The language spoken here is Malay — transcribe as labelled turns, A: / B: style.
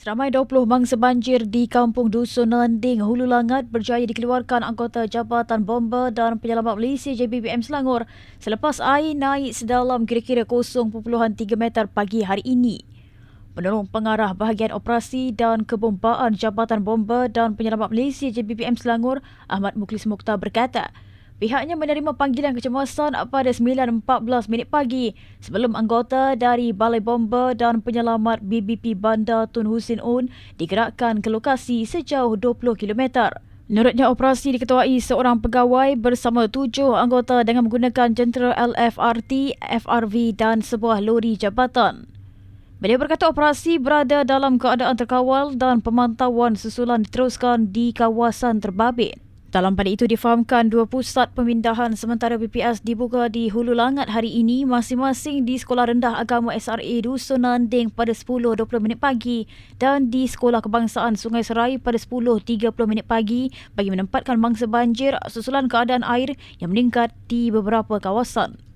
A: Seramai 20 mangsa banjir di Kampung Dusun Landing, Hulu Langat berjaya dikeluarkan anggota Jabatan Bomba dan Penyelamat Malaysia JBBM Selangor selepas air naik sedalam kira-kira 0.3 meter pagi hari ini. Penolong pengarah bahagian operasi dan kebombaan Jabatan Bomba dan Penyelamat Malaysia JBBM Selangor, Ahmad Muklis Mukhtar berkata, Pihaknya menerima panggilan kecemasan pada 9.14 minit pagi sebelum anggota dari Balai Bomba dan Penyelamat BBP Bandar Tun Husin Un digerakkan ke lokasi sejauh 20 km. Menurutnya, operasi diketuai seorang pegawai bersama tujuh anggota dengan menggunakan jentera LFRT, FRV dan sebuah lori jabatan. Beliau berkata operasi berada dalam keadaan terkawal dan pemantauan susulan diteruskan di kawasan terbabit. Dalam pada itu difahamkan dua pusat pemindahan sementara BPS dibuka di Hulu Langat hari ini masing-masing di Sekolah Rendah Agama SRA Dusun Nanding pada 10.20 minit pagi dan di Sekolah Kebangsaan Sungai Serai pada 10.30 minit pagi bagi menempatkan mangsa banjir susulan keadaan air yang meningkat di beberapa kawasan.